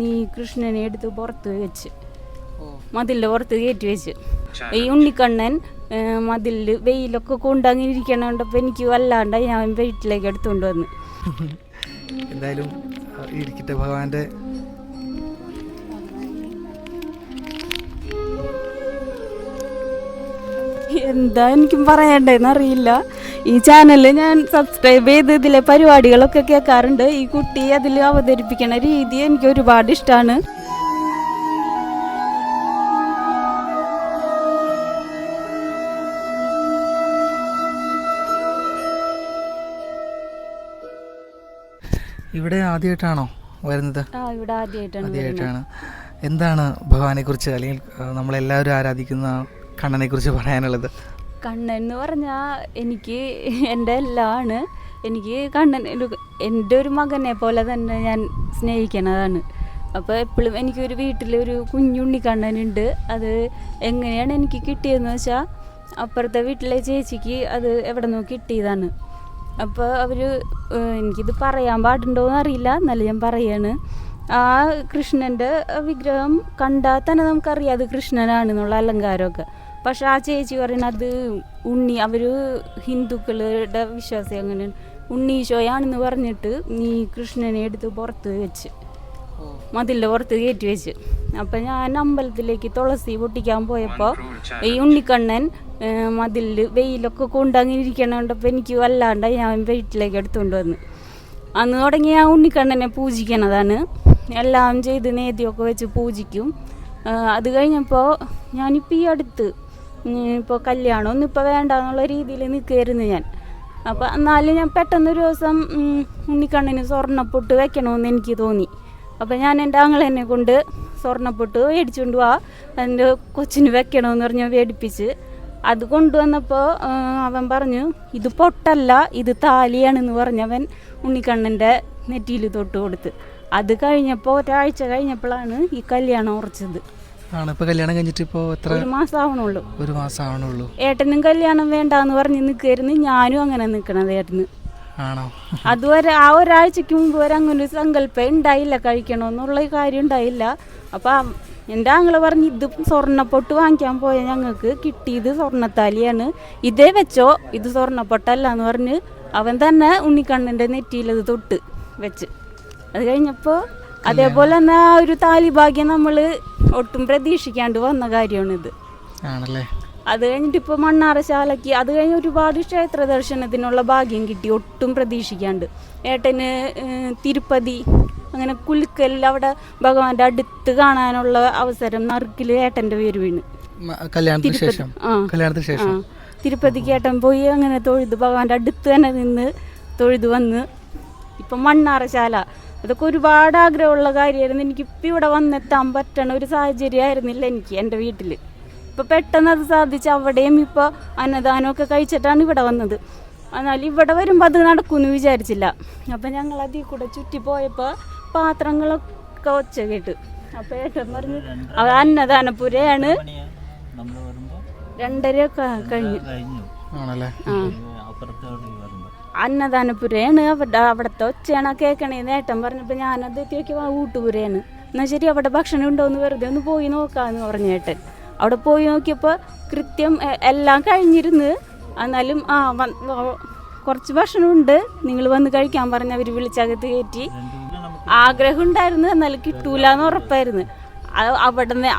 നീ കൃഷ്ണനെ എടുത്ത് പുറത്ത് വെച്ച്. മതിലിന്റെ പുറത്ത് കയറ്റി വെച്ച്. ഈ ഉണ്ണിക്കണ്ണൻ മതിലിൽ വെയിലൊക്കെ കൊണ്ട് അങ്ങനെ ഇരിക്കണോണ്ടപ്പോൾ എനിക്ക് വല്ലാണ്ട് ഞാൻ വീട്ടിലേക്ക് എടുത്തുകൊണ്ട് വന്ന്. എന്തായാലും ഇരിക്കട്ടെ ഭഗവാന്റെ എന്താ എനിക്കും പറയണ്ടേന്ന് അറിയില്ല. ഈ ചാനൽ ഞാൻ സബ്സ്ക്രൈബ് ചെയ്ത് ഇതിലെ പരിപാടികളൊക്കെ കേൾക്കാറുണ്ട്. ഈ കുട്ടി അതിൽ അവതരിപ്പിക്കുന്ന രീതി എനിക്ക് ഒരുപാട് ഇഷ്ടമാണ് ഇവിടെ ആദ്യമായിട്ടാണോ വരുന്നത്? ആദ്യമായിട്ടാണ് എന്താണ് ഭഗവാനെ കുറിച്ച് അല്ലെങ്കിൽ നമ്മളെല്ലാവരും ആരാധിക്കുന്ന കണ്ണനെ കുറിച്ച് പറയാനുള്ളത്? കണ്ണൻ എന്ന് പറഞ്ഞാൽ എനിക്ക് എന്റെ എല്ലാമാണ് എനിക്ക് കണ്ണൻ എന്റെ ഒരു മകനെ പോലെ തന്നെ ഞാൻ സ്നേഹിക്കണതാണ്. അപ്പോൾ എപ്പോഴും എനിക്കൊരു വീട്ടിലൊരു കുഞ്ഞുണ്ണി കണ്ണനുണ്ട് അത് എങ്ങനെയാണ് എനിക്ക് കിട്ടിയതെന്ന് വെച്ചാൽ അപ്പുറത്തെ വീട്ടിലെ ചേച്ചിക്ക് അത് എവിടെ നിന്ന് കിട്ടിയതാണ്. അപ്പോൾ അവർ എനിക്കിത് പറയാൻ പാടുണ്ടോയെന്ന് അറിയില്ല. എന്നാലും ഞാൻ പറയാണ്. ആ കൃഷ്ണന്റെ വിഗ്രഹം കണ്ടാൽ തന്നെ നമുക്കറിയാം അത് കൃഷ്ണനാണെന്നുള്ള അലങ്കാരമൊക്കെ. പക്ഷെ ആ ചേച്ചി പറയുന്നത് ഉണ്ണി അവർ ഹിന്ദുക്കളുടെ വിശ്വാസം അങ്ങനെയാണ് ഉണ്ണീശോയാണെന്ന് പറഞ്ഞിട്ട് നീ കൃഷ്ണനെ എടുത്ത് പുറത്ത് വെച്ച്. മതിലിന്റെ പുറത്ത് കയറ്റി വെച്ച്. അപ്പം ഞാൻ അമ്പലത്തിലേക്ക് തുളസി പൊട്ടിക്കാൻ പോയപ്പോൾ ഈ ഉണ്ണിക്കണ്ണൻ മതിലിൽ വെയിലൊക്കെ കൊണ്ട് അങ്ങനെ ഇരിക്കണോണ്ടപ്പോൾ എനിക്ക് വല്ലാണ്ട് ഞാൻ വീട്ടിലേക്ക് എടുത്തുകൊണ്ട് വന്ന്. അന്ന് തുടങ്ങി ആ ഉണ്ണിക്കണ്ണനെ പൂജിക്കണതാണ്. എല്ലാം ചെയ്ത് നേതിയൊക്കെ വെച്ച് പൂജിക്കും. അത് കഴിഞ്ഞപ്പോൾ ഞാനിപ്പോൾ ഈ അടുത്ത് ഇപ്പോൾ കല്യാണമൊന്നും ഇപ്പോൾ വേണ്ട എന്നുള്ള രീതിയിൽ നിൽക്കുകയായിരുന്നു ഞാൻ. അപ്പോൾ എന്നാലും ഞാൻ പെട്ടെന്നൊരു ദിവസം ഉണ്ണിക്കണ്ണിന് സ്വർണപ്പൊട്ട് വെക്കണമെന്ന് എനിക്ക് തോന്നി. അപ്പോൾ ഞാൻ എന്റെ ആങ്ങളെന്നെ കൊണ്ട് സ്വർണപ്പൊട്ട് മേടിച്ചുകൊണ്ട് പോവാ എന്റെ കൊച്ചിന് വെക്കണമെന്ന് പറഞ്ഞ് മേടിപ്പിച്ച് അത് കൊണ്ടുവന്നപ്പോൾ അവൻ പറഞ്ഞു ഇത് പൊട്ടല്ല ഇത് താലിയാണെന്ന് പറഞ്ഞവൻ ഉണ്ണിക്കണ്ണന്റെ നെറ്റിയിൽ തൊട്ട് കൊടുത്ത്. അത് കഴിഞ്ഞപ്പോൾ ഒരാഴ്ച കഴിഞ്ഞപ്പോഴാണ് ഈ കല്യാണം ഉറച്ചത്. ആണ്. ഇപ്പൊ കല്യാണം കഴിഞ്ഞിട്ട് ഇപ്പോ എത്ര ഒരു മാസം ആവണുള്ളൂ ഒരു മാസം ആവണുള്ളൂ ഏട്ടനും കല്യാണം വേണ്ടാന്ന് പറഞ്ഞ് നിൽക്കായിരുന്നു ഞാനും അങ്ങനെ നിൽക്കണതായിരുന്നു ആണോ? അതുവരെ ആ ഒരാഴ്ചക്ക് മുമ്പ് വരെ അങ്ങനെ ഒരു സങ്കല്പം ഉണ്ടായില്ല. കഴിക്കണമെന്നുള്ള കാര്യം ഉണ്ടായില്ല. അപ്പൊ എന്റെ ആങ്ങൾ പറഞ്ഞ് ഇത് സ്വർണപ്പൊട്ട് വാങ്ങിക്കാൻ പോയ ഞങ്ങൾക്ക് കിട്ടിയത് സ്വർണത്താലിയാണ്. ഇതേ വെച്ചോ? ഇത് സ്വർണപ്പൊട്ടല്ല എന്ന് പറഞ്ഞ് അവൻ തന്നെ ഉണ്ണിക്കണ്ണന്റെ നെറ്റിയിലത് തൊട്ട് വെച്ച്. അത് കഴിഞ്ഞപ്പോൾ അതേപോലെ തന്നെ ആ ഒരു താലി ഭാഗ്യം നമ്മൾ ഒട്ടും പ്രതീക്ഷിക്കാണ്ട് വന്ന കാര്യമാണിത്. ആണല്ലേ? അത് കഴിഞ്ഞിട്ട് ഇപ്പോൾ മണ്ണാറശാലയ്ക്ക് അത് കഴിഞ്ഞ് ഒരുപാട് ക്ഷേത്ര ദർശനത്തിനുള്ള ഭാഗ്യം കിട്ടി ഒട്ടും പ്രതീക്ഷിക്കാണ്ട്. ഏട്ടന് തിരുപ്പതി അങ്ങനെ കുലുക്കൽ അവിടെ ഭഗവാന്റെ അടുത്ത് കാണാനുള്ള അവസരം നറുക്കിൽ ഏട്ടന്റെ പേര് വീണ്. മ- കല്യാണത്തിന് ശേഷം? കല്യാണത്തിന് ശേഷം? തിരുപ്പതിക്ക് ഏട്ടൻ പോയി അങ്ങനെ തൊഴുത് ഭഗവാന്റെ അടുത്ത് തന്നെ നിന്ന് തൊഴുത് വന്ന്. ഇപ്പം മണ്ണാറശാല അതൊക്കെ ഒരുപാട് ആഗ്രഹമുള്ള കാര്യമായിരുന്നു എനിക്കിപ്പോൾ ഇവിടെ വന്നെത്താൻ പറ്റണ ഒരു സാഹചര്യമായിരുന്നില്ല എനിക്ക് എന്റെ വീട്ടിൽ ഇപ്പോൾ പെട്ടെന്ന് അത് സാധിച്ച് അവിടെയും ഇപ്പോൾ അന്നദാനമൊക്കെ കഴിച്ചിട്ടാണ് ഇവിടെ വന്നത്. എന്നാൽ ഇവിടെ വരുമ്പോൾ അത് നടക്കുമെന്ന് വിചാരിച്ചില്ല. അപ്പം ഞങ്ങൾ അതിൽ കൂടെ ചുറ്റി പോയപ്പോൾ പാത്രങ്ങളൊക്കെ ഒച്ച കേട്ട് അപ്പം ഏട്ടൻ പറഞ്ഞു അത് അന്നദാനപുരയാണ്. നമ്മൾ വരുമ്പോൾ രണ്ടരയൊക്കെ കഴിഞ്ഞു. ആണല്ലേ? ആ. അന്നദാനപുരയാണ്. അവിടെ അവിടുത്തെ ഒച്ചയാണ് കേൾക്കണേന്ന് ഏട്ടൻ പറഞ്ഞപ്പോൾ ഞാനത് എത്തിയൊക്കെ ഊട്ടുപുരയാണ്. എന്നാൽ ശരി അവിടെ ഭക്ഷണം ഉണ്ടോയെന്ന് വെറുതെ ഒന്ന് പോയി നോക്കാമെന്ന് പറഞ്ഞു ഏട്ടൻ. അവിടെ പോയി നോക്കിയപ്പോൾ കൃത്യം എല്ലാം കഴിഞ്ഞിരുന്ന്. എന്നാലും ആ കുറച്ച് ഭക്ഷണമുണ്ട് നിങ്ങൾ വന്ന് കഴിക്കാൻ പറഞ്ഞ് അവർ വിളിച്ചകത്ത് കയറ്റി. ആഗ്രഹം ഉണ്ടായിരുന്നു എന്നാലും കിട്ടൂല എന്ന് ഉറപ്പായിരുന്നു. അവിടുന്ന്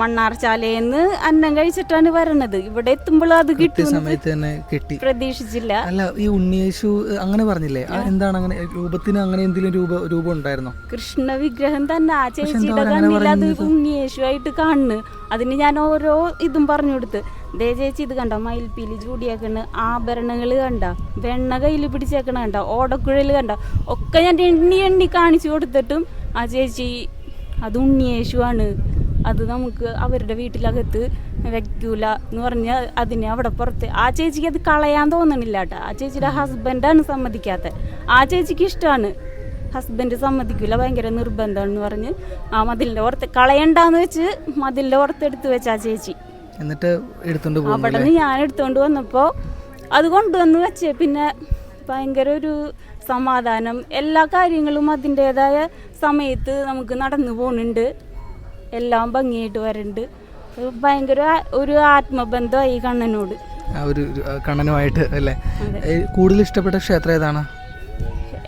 മണ്ണാർച്ചാലയിൽ നിന്ന് അന്നം കഴിച്ചിട്ടാണ് വരണത്. ഇവിടെ എത്തുമ്പോൾ അത് കിട്ടി സമയത്ത് തന്നെ കിട്ടി. പ്രതീക്ഷിച്ചില്ല. അല്ല ഈ ഉണ്ണിയേശു അങ്ങനെ പറഞ്ഞില്ലേ? എന്താണ് അങ്ങനെ രൂപത്തിന് അങ്ങനെ എന്തെങ്കിലും രൂപ രൂപം ഉണ്ടായിരുന്നോ? കൃഷ്ണ വിഗ്രഹം തന്നെ ആ ചേച്ചിയുടെ കണ്ണിൽ അത് ഉണ്ണിയേശു ആയിട്ട് കാണുന്നു അതിന് ഞാൻ ഓരോ ഇതും പറഞ്ഞു കൊടുത്ത്. ദേ ചേച്ചി ഇത് കണ്ട? മയിൽപ്പീലി ചൂടിയാക്കണ്. ആഭരണങ്ങൾ കണ്ട? വെണ്ണ കയ്യിൽ പിടിച്ചേക്കണ കണ്ട? ഓടക്കുഴൽ കണ്ട? ഒക്കെ ഞാൻ എണ്ണി എണ്ണി കാണിച്ചു കൊടുത്തിട്ടും ആ ചേച്ചി അത് ഉണ്ണിയേശുവാണ് അത് നമുക്ക് അവരുടെ വീട്ടിലകത്ത് വെക്കൂല എന്ന് പറഞ്ഞ് അതിനെ അവിടെ പുറത്ത്. ആ ചേച്ചിക്ക് അത് കളയാൻ തോന്നണില്ല കേട്ടോ ആ ചേച്ചിയുടെ ഹസ്ബൻഡാണ് സമ്മതിക്കാത്ത. ആ ചേച്ചിക്ക് ഇഷ്ടമാണ് ഹസ്ബൻഡ് സമ്മതിക്കില്ല ഭയങ്കര നിർബന്ധമാണെന്ന് പറഞ്ഞ് ആ മതിലിന്റെ പുറത്ത്. കളയണ്ടെന്ന് വെച്ച് മതിലിന്റെ പുറത്ത് എടുത്ത് വെച്ച ആ ചേച്ചി. എന്നിട്ട് എടുത്തോണ്ട് അവിടെ നിന്ന് ഞാൻ എടുത്തോണ്ട് വന്നപ്പോൾ അത് കൊണ്ടുവന്ന് വെച്ച്. പിന്നെ ഭയങ്കര ഒരു സമാധാനം എല്ലാ കാര്യങ്ങളും അതിന്റേതായ സമയത്ത് നമുക്ക് നടന്നു പോകുന്നുണ്ട്. എല്ലാം ഭംഗിയായിട്ട് വരുന്നുണ്ട് ഭയങ്കര ഒരു ആത്മബന്ധമായി കണ്ണനോട്. ഒരു കണ്ണനുമായിട്ട് അല്ലേ? കൂടുതൽ ഇഷ്ടപ്പെട്ട ക്ഷേത്രം ഏതാണ്?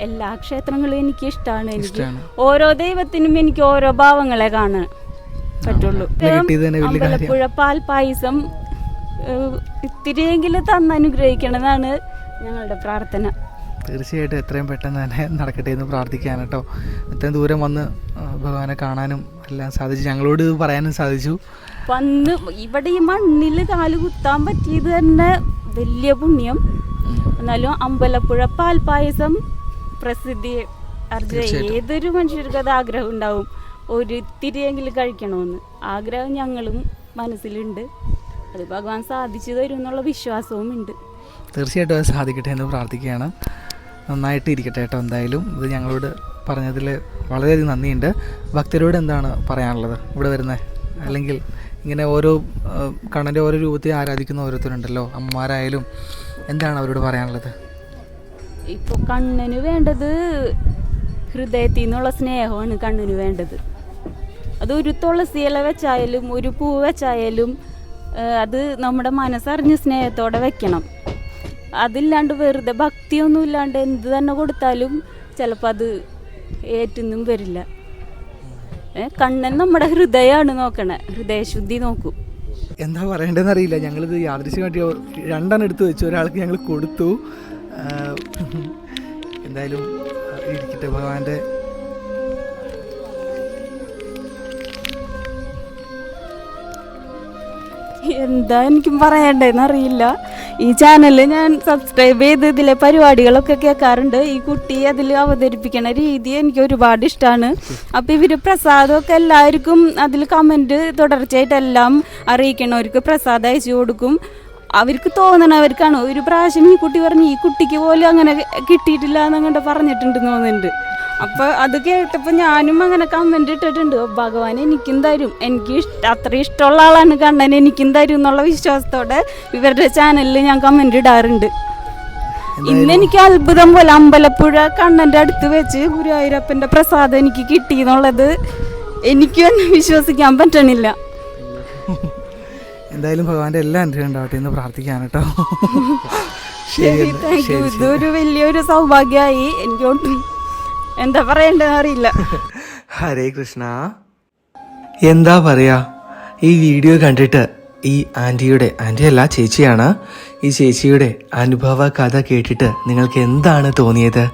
എല്ലാ ക്ഷേത്രങ്ങളും എനിക്ക് ഇഷ്ടമാണ് എനിക്ക് ഓരോ ദൈവത്തിനും എനിക്ക് ഓരോ ഭാവങ്ങളെ കാണാൻ പറ്റുള്ളൂ. അമ്പലപ്പുഴ പാൽ പായസം ഇത്തിരിയെങ്കിലും തന്നനുഗ്രഹിക്കണമെന്നാണ് ഞങ്ങളുടെ പ്രാർത്ഥന. തീർച്ചയായിട്ടും എത്രയും പെട്ടെന്ന് തന്നെ നടക്കട്ടെ എന്ന് പ്രാർത്ഥിക്കാൻ കേട്ടോ. ഇത്രയും ദൂരം വന്ന് ഭഗവാനെ കാണാനും എല്ലാം സാധിച്ചു. ഞങ്ങളോട് പറയാനും സാധിച്ചു. വന്ന് ഇവിടെ ഈ മണ്ണിൽ കാൽ കുത്താൻ പറ്റിയത് തന്നെ വലിയ പുണ്യം. എന്നാലും അമ്പലപ്പുഴ പാൽപായസം പ്രസിദ്ധി അർജ തീർച്ചയായിട്ടും. ഏതൊരു മനുഷ്യർക്ക് അത് ആഗ്രഹം ഉണ്ടാവും. ഒരു ഇത്തിരിയെങ്കിലും കഴിക്കണമെന്ന്. ആഗ്രഹം ഞങ്ങളും മനസ്സിലുണ്ട്. അത് ഭഗവാൻ സാധിച്ചു തരും എന്നുള്ള വിശ്വാസവും ഉണ്ട് തീർച്ചയായിട്ടും അത് സാധിക്കട്ടെ എന്ന് പ്രാർത്ഥിക്കുകയാണ്. നന്നായിട്ട് ഇരിക്കട്ടെ കേട്ടോ എന്തായാലും. ഇത് ഞങ്ങളോട് പറഞ്ഞതിൽ വളരെയധികം നന്ദിയുണ്ട്. ഭക്തരോട് എന്താണ് പറയാനുള്ളത് ഇവിടെ വരുന്നത് അല്ലെങ്കിൽ ഇങ്ങനെ ഓരോ കണ്ണന്റെ ഓരോ രൂപത്തെ ആരാധിക്കുന്ന ഓരോരുത്തരുണ്ടല്ലോ അമ്മമാരായാലും എന്താണ് അവരോട് പറയാനുള്ളത്? ഇപ്പോൾ കണ്ണന് വേണ്ടത് ഹൃദയത്തിൽ നിന്നുള്ള സ്നേഹമാണ് കണ്ണന് വേണ്ടത്. അത് ഒരു തുളസി ഇല വെച്ചായാലും ഒരു പൂ വെച്ചായാലും അത് നമ്മുടെ മനസ്സറിഞ്ഞ് സ്നേഹത്തോടെ വെക്കണം. അതില്ലാണ്ട് വെറുതെ ഭക്തിയൊന്നും ഇല്ലാണ്ട് എന്ത് തന്നെ കൊടുത്താലും ചിലപ്പോൾ അത് ഏറ്റൊന്നും വരില്ല. കണ്ണൻ നമ്മുടെ ഹൃദയമാണ് നോക്കണേ. ഹൃദയശുദ്ധി നോക്കൂ. എന്താ പറയേണ്ടതെന്ന് അറിയില്ല. ഞങ്ങളിത് യാദൃശ്യമായിട്ട് രണ്ടെണ്ണം എടുത്തു വെച്ചു. ഒരാൾക്ക് ഞങ്ങൾ കൊടുത്തു. എന്തായാലും ഇരിക്കട്ടെ ഭഗവാന്റെ. എന്താ എനിക്കും പറയണ്ടേന്ന് അറിയില്ല. ഈ ചാനൽ ഞാൻ സബ്സ്ക്രൈബ് ചെയ്ത് ഇതിലെ പരിപാടികളൊക്കെ കേൾക്കാറുണ്ട് ഈ കുട്ടി അതിൽ അവതരിപ്പിക്കുന്ന രീതി എനിക്ക് ഒരുപാട് ഇഷ്ടമാണ് അപ്പം ഇവർ പ്രസാദമൊക്കെ എല്ലാവർക്കും അതിൽ കമന്റ് തുടർച്ചയായിട്ട് എല്ലാം അറിയിക്കണവർക്ക് പ്രസാദം അയച്ചു കൊടുക്കും. അവർക്ക് തോന്നണവർക്കാണ് ഒരു പ്രാവശ്യം ഈ കുട്ടി പറഞ്ഞു ഈ കുട്ടിക്ക് പോലും അങ്ങനെ കിട്ടിയിട്ടില്ല എന്നങ്ങോട്ട് പറഞ്ഞിട്ടുണ്ടെന്ന് തോന്നുന്നുണ്ട്. അപ്പോൾ അത് കേട്ടപ്പോൾ ഞാനും അങ്ങനെ കമന്റ് ഇട്ടിട്ടുണ്ട്. "ഓ, ഭഗവാൻ എനിക്കും തരും. എനിക്ക് ഇഷ്ട അത്ര ഇഷ്ടമുള്ള ആളാണ് കണ്ണൻ. എനിക്കും തരും എന്നുള്ള വിശ്വാസത്തോടെ ഇവരുടെ ചാനലിൽ ഞാൻ കമന്റ് ഇടാറുണ്ട്. ഇന്ന് എനിക്ക് അത്ഭുതം പോലെ അമ്പലപ്പുഴ കണ്ണന്റെ അടുത്ത് വെച്ച് ഗുരുവായൂരപ്പന്റെ പ്രസാദം എനിക്ക് കിട്ടി എന്നുള്ളത് എനിക്ക് തന്നെ വിശ്വസിക്കാൻ പറ്റണില്ല. എന്തായാലും ഭഗവാന്റെ എല്ലാ അനുഗ്രഹം ഉണ്ടാവട്ടെ എന്ന് പ്രാർത്ഥിക്കാൻ കേട്ടോ. ശരി. ഇതൊരു വലിയൊരു സൗഭാഗ്യമായി എനിക്ക് ഒട്ടും എന്താ പറയണ്ടെന്ന് അറിയില്ല. ഹരേ കൃഷ്ണ. എന്താ പറയാ? ഈ വീഡിയോ കണ്ടിട്ട് ഈ ആന്റിയുടെ ആന്റി അല്ല ചേച്ചിയാണ്. ഈ ചേച്ചിയുടെ അനുഭവ കഥ കേട്ടിട്ട് നിങ്ങൾക്ക് എന്താണ് തോന്നിയത്?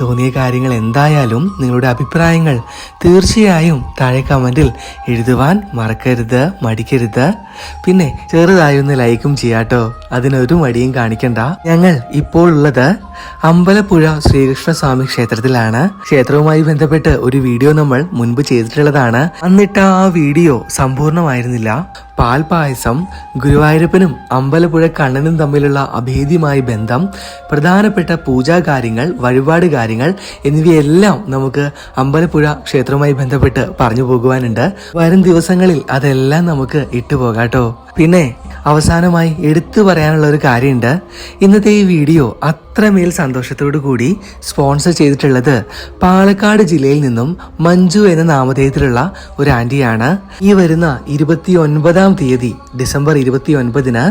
തോന്നിയ കാര്യങ്ങൾ എന്തായാലും നിങ്ങളുടെ അഭിപ്രായങ്ങൾ തീർച്ചയായും താഴെ കമന്റിൽ എഴുതുവാൻ മറക്കരുത് മടിക്കരുത്. പിന്നെ ചെറുതായൊന്ന് ലൈക്കും ചെയ്യാട്ടോ. അതിനൊരു മടിയും കാണിക്കണ്ട. ഞങ്ങൾ ഇപ്പോൾ ഉള്ളത് അമ്പലപ്പുഴ ശ്രീകൃഷ്ണസ്വാമി ക്ഷേത്രത്തിലാണ്. ക്ഷേത്രവുമായി ബന്ധപ്പെട്ട് ഒരു വീഡിയോ നമ്മൾ മുൻപ് ചെയ്തിട്ടുള്ളതാണ്. എന്നിട്ട് ആ വീഡിയോ സമ്പൂർണമായിരുന്നില്ല. പാൽ പായസം ഗുരുവായൂരപ്പനും അമ്പലപ്പുഴ കണ്ണനും തമ്മിലുള്ള അഭേദ്യമായ ബന്ധം പ്രധാനപ്പെട്ട പൂജാ കാര്യങ്ങൾ വഴിപാട് കാര്യങ്ങൾ എന്നിവയെല്ലാം നമുക്ക് അമ്പലപ്പുഴ ക്ഷേത്രവുമായി ബന്ധപ്പെട്ട് പറഞ്ഞു പോകുവാനുണ്ട്. വരും ദിവസങ്ങളിൽ അതെല്ലാം നമുക്ക് ഇട്ടുപോകാട്ടോ. പിന്നെ അവസാനമായി എടുത്തു പറയാനുള്ള ഒരു കാര്യമുണ്ട്. ഇന്നത്തെ ഈ വീഡിയോ അത്രമേൽ സന്തോഷത്തോടു കൂടി സ്പോൺസർ ചെയ്തിട്ടുള്ളത് പാലക്കാട് ജില്ലയിൽ നിന്നും മഞ്ജു എന്ന നാമധേയത്തിലുള്ള ഒരു ആന്റിയാണ്. ഈ വരുന്ന ഇരുപത്തി ഒൻപതാം തീയതി ഡിസംബർ ഇരുപത്തി ഒൻപതിന്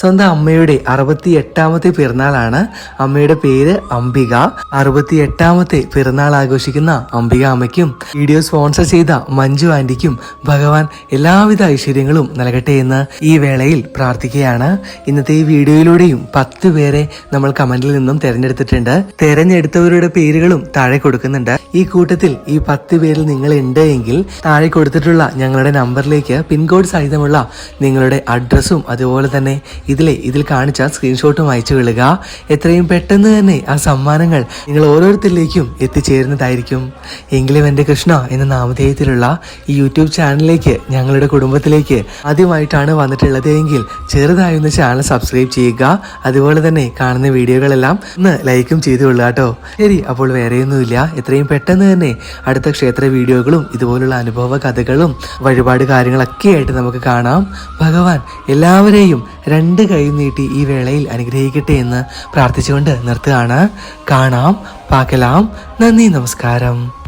സ്വന്തം അമ്മയുടെ അറുപത്തി എട്ടാമത്തെ പിറന്നാളാണ്. അമ്മയുടെ പേര് അംബിക. അറുപത്തി എട്ടാമത്തെ പിറന്നാൾ ആഘോഷിക്കുന്ന അംബിക അമ്മയ്ക്കും വീഡിയോ സ്പോൺസർ ചെയ്ത മഞ്ജു ആന്റിക്കും ഭഗവാൻ എല്ലാവിധ ഐശ്വര്യങ്ങളും നൽകട്ടെ എന്ന് വേളയിൽ പ്രാർത്ഥിക്കുകയാണ്. ഇന്നത്തെ ഈ വീഡിയോയിലൂടെയും പത്ത് പേരെ നമ്മൾ കമന്റിൽ നിന്നും തിരഞ്ഞെടുത്തിട്ടുണ്ട്. തിരഞ്ഞെടുത്തവരുടെ പേരുകളും താഴെ കൊടുക്കുന്നുണ്ട്. ഈ കൂട്ടത്തിൽ ഈ പത്ത് പേരിൽ നിങ്ങൾ ഉണ്ട് എങ്കിൽ താഴെ കൊടുത്തിട്ടുള്ള ഞങ്ങളുടെ നമ്പറിലേക്ക് പിൻകോഡ് സഹിതമുള്ള നിങ്ങളുടെ അഡ്രസ്സും അതുപോലെ തന്നെ ഇതിലെ ഇതിൽ കാണിച്ച സ്ക്രീൻഷോട്ടും അയച്ചു വിളുക എത്രയും പെട്ടെന്ന് തന്നെ ആ സമ്മാനങ്ങൾ നിങ്ങൾ ഓരോരുത്തരിലേക്കും എത്തിച്ചേരുന്നതായിരിക്കും. എങ്കിലും എന്റെ കൃഷ്ണ എന്ന നാമധേയത്തിലുള്ള ഈ യൂട്യൂബ് ചാനലിലേക്ക് ഞങ്ങളുടെ കുടുംബത്തിലേക്ക് ആദ്യമായിട്ടാണ് വന്നിട്ടുള്ളത്. വന്നിട്ടുള്ളത് എങ്കിൽ ചെറുതായി ഒന്ന് ചാനൽ സബ്സ്ക്രൈബ് ചെയ്യുക. അതുപോലെ തന്നെ കാണുന്ന വീഡിയോകളെല്ലാം ഒന്ന് ലൈക്കും ചെയ്തു കൊള്ളുക കേട്ടോ. ശരി അപ്പോൾ വേറെയൊന്നുമില്ല. എത്രയും പെട്ടെന്ന് തന്നെ അടുത്ത ക്ഷേത്ര വീഡിയോകളും ഇതുപോലുള്ള അനുഭവ കഥകളും വഴിപാട് കാര്യങ്ങളൊക്കെ ആയിട്ട് നമുക്ക് കാണാം. ഭഗവാൻ എല്ലാവരെയും രണ്ട് കൈ നീട്ടി ഈ വേളയിൽ അനുഗ്രഹിക്കട്ടെ എന്ന് പ്രാർത്ഥിച്ചുകൊണ്ട് നിർത്തുകയാണ്. കാണാം പാക്കലാം. നന്ദി നമസ്കാരം.